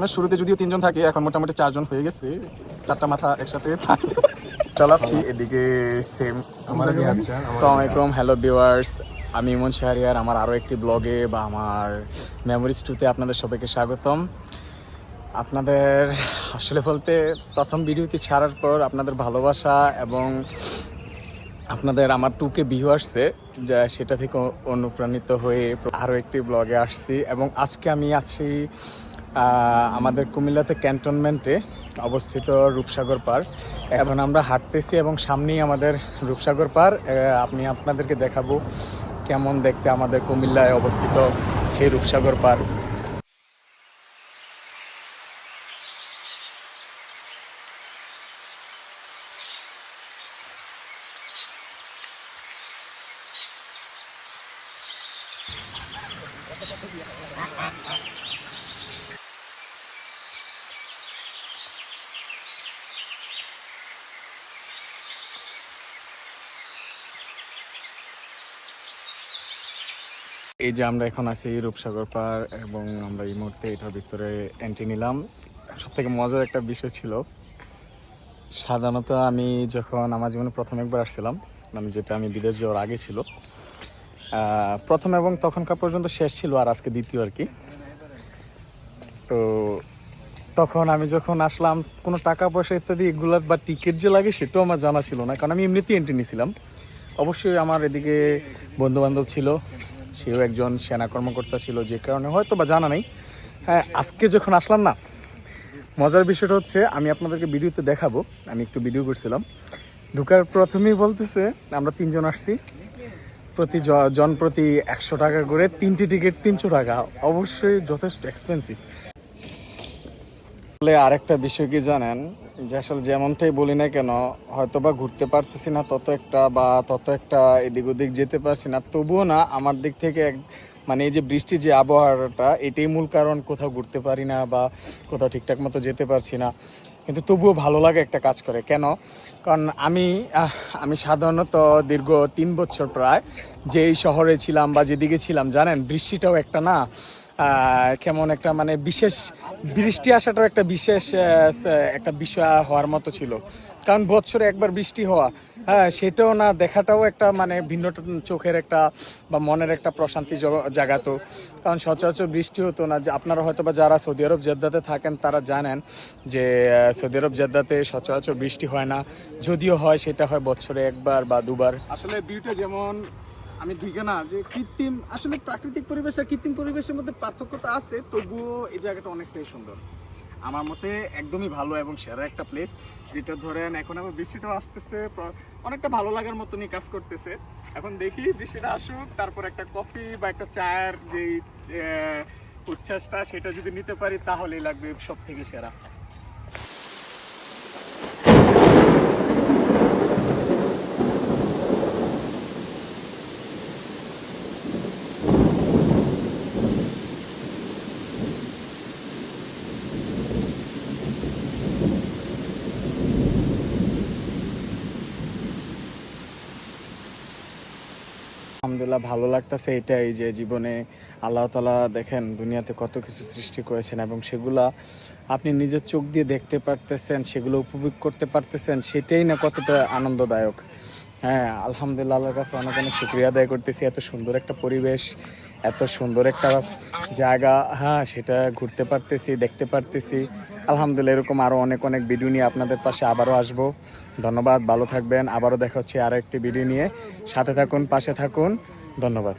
আমরা শুরুতে যদিও তিনজন থাকে এখন মোটামুটি চারজন হয়ে গেছে। চারটা মাথা একসাথে চালাচ্ছি এদিকে সেম আমাদের আচ্ছা আমার হ্যালো ভিউয়ার্স আমি ইমন শাহরিয়ার আমার আরও একটি ব্লগে বা আমার মেমোরিজ টুতে আপনাদের সবাইকে স্বাগতম। আপনাদের আসলে বলতে প্রথম ভিডিওটি ছাড়ার পর আপনাদের ভালোবাসা এবং আপনাদের আমার টুকে ভিউ আসছে যা সেটা থেকে অনুপ্রাণিত হয়ে আরও একটি ব্লগে আসছি। এবং আজকে আমি আছি আমাদের কুমিল্লাতে ক্যান্টনমেন্টে অবস্থিত রূপসাগর পার। এখন আমরা হাঁটতেছি এবং সামনেই আমাদের রূপসাগর পার। আমি আপনাদেরকে দেখাবো কেমন দেখতে আমাদের কুমিল্লায় অবস্থিত সেই রূপসাগর পার। এই যে আমরা এখন আছি রূপসাগর পার এবং আমরা এই মুহূর্তে এটার ভিতরে এন্ট্রি নিলাম। সব থেকে মজার একটা বিষয় ছিল, সাধারণত আমি যখন আমার জীবনে প্রথম একবার আসছিলাম মানে যেটা আমি বিদেশ যাওয়ার আগে ছিল প্রথম এবং তখনকার পর্যন্ত শেষ ছিল আর আজকে দ্বিতীয় আর কি। তো তখন আমি যখন আসলাম, কোনো টাকা পয়সা ইত্যাদি এগুলো বা টিকিট যে লাগে সেটাও আমার জানা ছিল না, কারণ আমি এমনিতেই এন্ট্রি নিয়েছিলাম অবশ্যই আমার এদিকে বন্ধু বান্ধব ছিল সেও একজন সেনা কর্মকর্তা ছিল যে কারণে হয়তো বা জানা নেই। হ্যাঁ আজকে যখন আসলাম না, মজার বিষয়টা হচ্ছে আমি আপনাদেরকে ভিডিওতে দেখাবো। আমি একটু ভিডিও করছিলাম। ঢুকার প্রথমেই বলতেছে, আমরা তিনজন আসছি। প্রতি জন প্রতি একশো টাকা করে, তিনটি টিকিট তিনশো টাকা। অবশ্যই যথেষ্ট এক্সপেন্সিভ আরেকটা বিষয় কি জানেন? যে আসলে যেমনটাই বলি না কেন হয়তো বা ঘুরতে পারতেছি না তত একটা বা তত একটা এদিক ওদিক যেতে পারছি না। তবুও না, আমার দিক থেকে এক- মানে এই যে বৃষ্টির যে আবহাওয়াটা, এটাই মূল কারণ কোথাও ঘুরতে পারি না বা কোথাও ঠিকঠাক মতো যেতে পারছি না। কিন্তু তবুও ভালো লাগে একটা কাজ করে। কেন? কারণ আমি আমি সাধারণত দীর্ঘ তিন বছর প্রায় যেই শহরে ছিলাম বা যেদিকে ছিলাম, জানেন, বৃষ্টিটাও একটা না কেমন একটা মানে বিশেষ বৃষ্টি আসাটাও একটা বিশেষ একটা বিষয় হওয়ার মতো ছিল। কারণ বছরে একবার বৃষ্টি হওয়া হ্যাঁ সেটাও না, দেখাটাও একটা মানে ভিন্ন চোখের একটা বা মনের একটা প্রশান্তি জগ- জাগাতো। কারণ সচরাচর বৃষ্টি হতো না। যে আপনারা হয়তো বা যারা সৌদি আরব জেদ্দাতে থাকেন, তারা জানেন যে সৌদি আরব জেদ্দাতে সচরাচর বৃষ্টি হয় না। যদিও হয়, সেটা হয় বছরে একবার বা দুবার। আসলে ভিউটা যেমন আমি ঠিক না যে কৃত্রিম, আসলে প্রাকৃতিক পরিবেশ আর কৃত্রিম পরিবেশের মধ্যে পার্থক্যতা আছে, তবুও এই জায়গাটা অনেকটাই সুন্দর। আমার মতে একদমই ভালো এবং সেরা একটা প্লেস যেটা ধরেন এখন আবার বৃষ্টিটাও আসতেছে অনেকটা ভালো লাগার মতনই কাজ করতেছে। এখন দেখি বৃষ্টিটা আসুক, তারপর একটা কফি বা একটা চায়ের যেই উচ্ছ্বাসটা সেটা যদি নিতে পারি, তাহলেই লাগবে সব থেকে সেরা। আলহামদুলিল্লাহ ভালো লাগতেছে এটাই যে জীবনে আল্লাহ তালা দেখেন দুনিয়াতে কত কিছু সৃষ্টি করেছেন এবং সেগুলা আপনি নিজের চোখ দিয়ে দেখতে পারতেছেন, সেগুলো উপভোগ করতে পারতেছেন, সেটাই না কতটা আনন্দদায়ক। হ্যাঁ আলহামদুলিল্লাহ আল্লাহর কাছে অনেক অনেক শুক্রিয়া আদায় করতেছি। এত সুন্দর একটা পরিবেশ এত সুন্দর একটা জায়গা। হ্যাঁ সেটা ঘুরতে পারতেছি, দেখতে পারতেছি। আলহামদুলিল্লাহ, এরকম আরও অনেক অনেক ভিডিও নিয়ে আপনাদের পাশে আবারও আসব। ধন্যবাদ, ভালো থাকবেন। আবারও দেখা হচ্ছে আরও একটি ভিডিও নিয়ে। সাথে থাকুন, পাশে থাকুন। ধন্যবাদ।